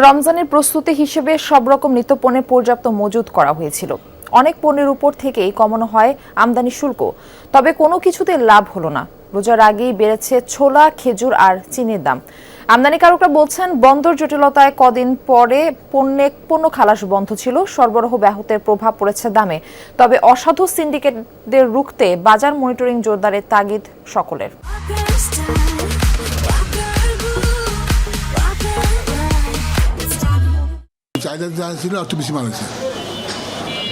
রমজানের প্রস্তুতি হিসেবে সব রকম নিত্যপণ্যের পর্যাপ্ত মজুদ করা হয়েছিল। অনেক পণ্যের উপর থেকেই কমানো হয় আমদানি শুল্ক। তবে কোনো কিছুতে লাভ হলো না। রোজার আগেই বেড়েছে ছোলা, খেজুর আর চিনির দাম। আমদানিকারকরা বলছেন, বন্দর জটিলতায় কদিন পরে পণ্যে পণ্য খালাস বন্ধ ছিল। সরবরাহ ব্যাহতের প্রভাব পড়েছে দামে। তবে অসাধু সিন্ডিকেটদের রুখতে বাজার মনিটরিং জোরদারের তাগিদ সকলের। চাহিদা যা ছিল একটু বেশি মাল হয়েছে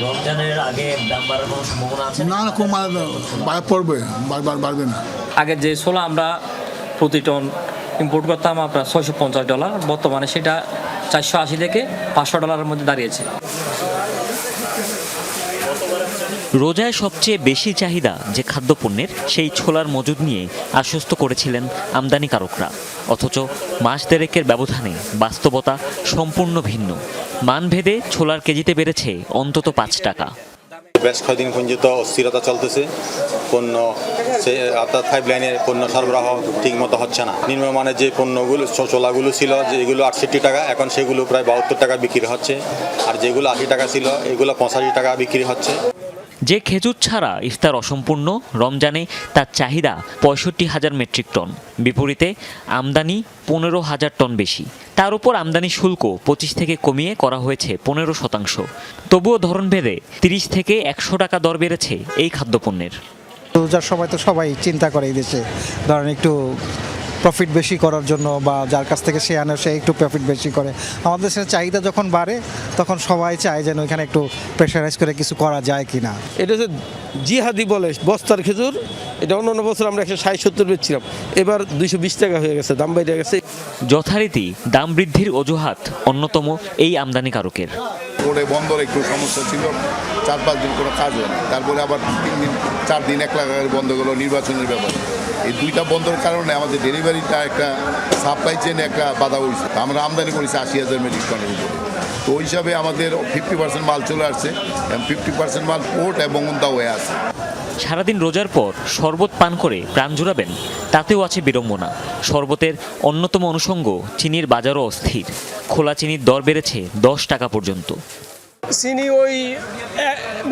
রমজানের আগে দাম বাড়ার কোনো সম্ভাবনা আছে? না না খুব মাল পড়বে বারবার বাড়বে না। আগে যে ছোলা আমরা প্রতি টন ইম্পোর্ট করতাম আপনার ছয়শো পঞ্চাশ ডলার। বর্তমানে সেটা চারশো আশি থেকে পাঁচশো ডলারের মধ্যে দাঁড়িয়েছে। রোজায় সবচেয়ে বেশি চাহিদা যে খাদ্যপণ্যের, সেই ছোলার মজুদ নিয়ে আশ্বস্ত করেছিলেন আমদানিকারকরা অথচ মাস দেড়েকের ব্যবধানে বাস্তবতা সম্পূর্ণ ভিন্ন। মানভেদে ছোলার কেজিতে বেড়েছে অন্তত পাঁচ টাকা। বেশ কয়েকদিন পর্যন্ত অস্থিরতা চলতেছে, পণ্য সে অর্থাৎ পাইপ লাইনের পণ্য সরবরাহ ঠিক মতো হচ্ছে না। নিম্নমানের যে পণ্যগুলো চোলাগুলো ছিল, যেগুলো আটষট্টি টাকা, এখন সেগুলো প্রায় বাহাত্তর টাকা বিক্রি হচ্ছে। আর যেগুলো আশি টাকা ছিল, এগুলো পঁচাশি টাকা বিক্রি হচ্ছে। যে খেজুর ছাড়া ইফতার অসম্পূর্ণ, রমজানে তার চাহিদা পঁয়ষট্টি হাজার মেট্রিক টন। বিপরীতে আমদানি পনেরো হাজার টন বেশি। তার উপর আমদানি শুল্ক পঁচিশ থেকে কমিয়ে করা হয়েছে পনেরো শতাংশ। তবুও ধরনভেদে তিরিশ থেকে একশো টাকা দর বেড়েছে এই খাদ্যপণ্যের। রোজার সময় তো সবাই চিন্তা করে এই দেশে। ধরেন একটু প্রফিট বেশি করার জন্য বা যার কাছ থেকে সে আনে সে একটু প্রফিট বেশি করে। আমাদের দেশের চাহিদা যখন বাড়ে তখন সবাই চায় যেন ওইখানে একটু প্রেশারাইজ করে কিছু করা যায় কি না এটা হচ্ছে জিহাদি বলে বস্তার খেজুর এটা অন্য অন্য বছর আমরা একশো ষাট সত্তর বেচছিলাম। এবার দুইশো বিশ টাকা হয়ে গেছে দাম বেড়ে গেছে। যথারীতি দাম বৃদ্ধির অজুহাত অন্যতম এই আমদানিকারকের রোডে বন্দর একটু সমস্যা ছিল চার পাঁচ দিন কোনো কাজ হয় না তারপরে আবার তিন দিন চার দিন এক লাখ বন্ধ গেলো নির্বাচনের ব্যাপার। এই দুইটা বন্ধর কারণে আমাদের ডেলিভারিটা একটা সাপ্লাই চেনে একটা বাধা হয়েছে। আমরা আমদানি করেছি আশি হাজার মেট্রিক টনের উপরে। তো ওই হিসাবে আমাদের ফিফটি পার্সেন্ট মাল চলে আসছে এবং ফিফটি পার্সেন্ট মাল পোর্ট এবং উন্দা হয়ে আছে। সারাদিন রোজার পর শরবত পান করে প্রাণ জুড়াবেন, তাতেও আছে বিড়ম্বনা। শরবতের অন্যতম অনুষঙ্গ, চিনির বাজারও অস্থির। খোলা চিনির দর বেড়েছে দশ টাকা পর্যন্ত। চিনি ওই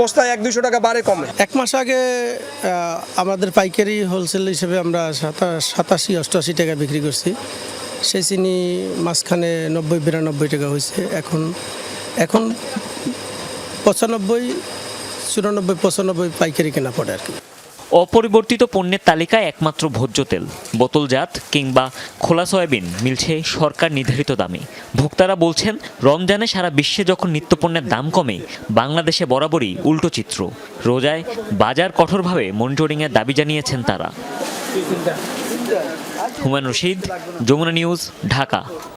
বস্তায় এক, দুশো টাকা বাড়ে কমে। এক মাস আগে আমাদের পাইকারি হোলসেল হিসেবে আমরা সাতাশি, অষ্টআশি টাকা বিক্রি করছি। সেই চিনি মাঝখানে নব্বই, বিরানব্বই টাকা হয়েছে। এখন এখন পঁচানব্বই, চুরানব্বই, পঁচানব্বই পাইকারি কেনা পড়ে আর কি। অপরিবর্তিত পণ্যের তালিকায় একমাত্র ভোজ্য তেল বোতলজাত কিংবা খোলা সয়াবিন, মিলছে সরকার নির্ধারিত দামে। ভোক্তারা বলছেন, রমজানে সারা বিশ্বে যখন নিত্যপণ্যের দাম কমে, বাংলাদেশে বরাবরই উল্টো চিত্র। রোজায় বাজার কঠোরভাবে মনিটরিংয়ের দাবি জানিয়েছেন তারা। হুমায়ুন রশিদ, যমুনা নিউজ, ঢাকা।